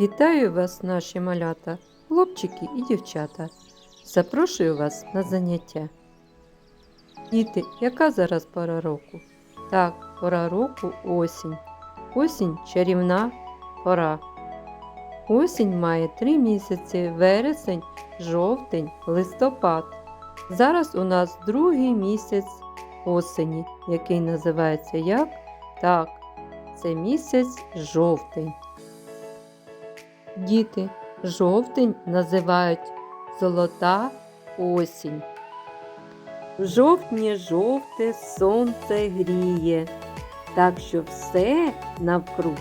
Вітаю вас, наші малята, хлопчики і дівчата. Запрошую вас на заняття. Діти, яка зараз пора року? Так, пора року осінь. Осінь чарівна пора. Осінь має три місяці вересень, жовтень, листопад. Зараз у нас другий місяць осені, який називається як? Так, це місяць жовтень. Діти, жовтень називають золота осінь. В жовтні жовте сонце гріє, так що все навкруг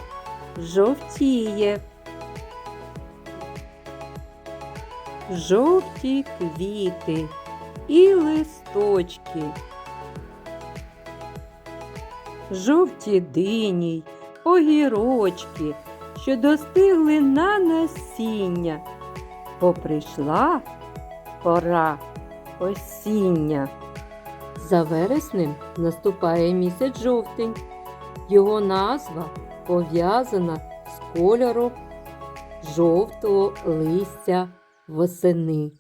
жовтіє. Жовті квіти і листочки. Жовті дині, огірочки, що достигли на насіння, бо прийшла пора осіння. За вереснем наступає місяць жовтень. Його назва пов'язана з кольором жовтого листя восени.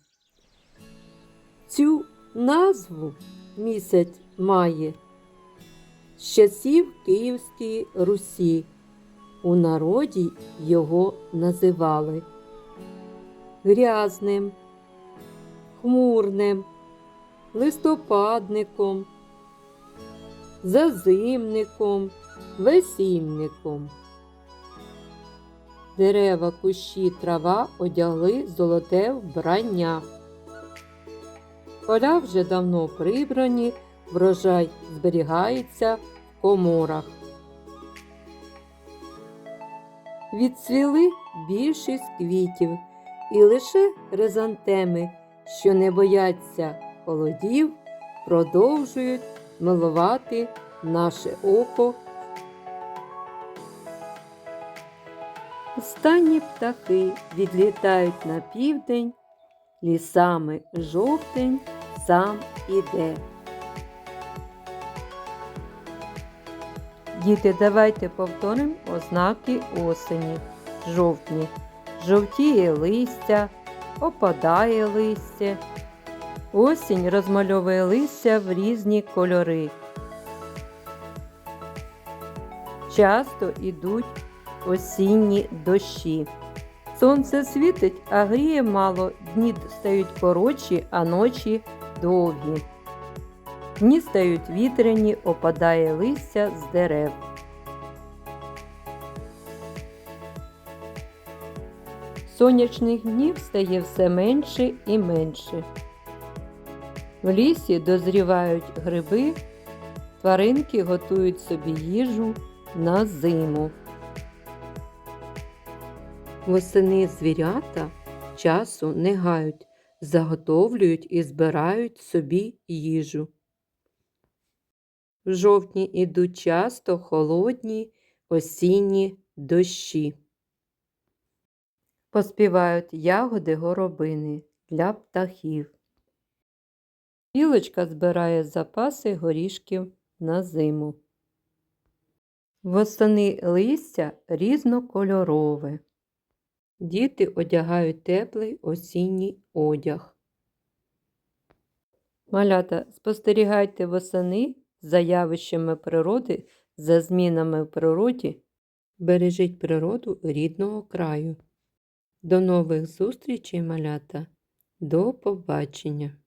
Цю назву місяць має з часів Київської Русі. У народі його називали грязним, хмурним, листопадником, зазимником, весільником. Дерева, кущі, трава одягли золоте вбрання. Поля вже давно прибрані, врожай зберігається в коморах. Відцвіли більшість квітів, і лише хризантеми, що не бояться холодів, продовжують милувати наше око. Останні птахи відлітають на південь, лісами жовтень сам іде. Діти, давайте повторимо ознаки осені. Жовтні. Жовтіє листя, опадає листя. Осінь розмальовує листя в різні кольори. Часто йдуть осінні дощі. Сонце світить, а гріє мало, дні стають коротші, а ночі довгі. Дні стають вітряні, опадає листя з дерев. Сонячних днів стає все менше і менше. В лісі дозрівають гриби, тваринки готують собі їжу на зиму. Восени звірята часу не гають, заготовлюють і збирають собі їжу. В жовтні ідуть часто холодні осінні дощі. Поспівають ягоди горобини для птахів. Білочка збирає запаси горішків на зиму. Восени листя різнокольорове. Діти одягають теплий осінній одяг. Малята, спостерігайте восени за явищами природи, за змінами в природі. Бережіть природу рідного краю. До нових зустрічей, малята. До побачення!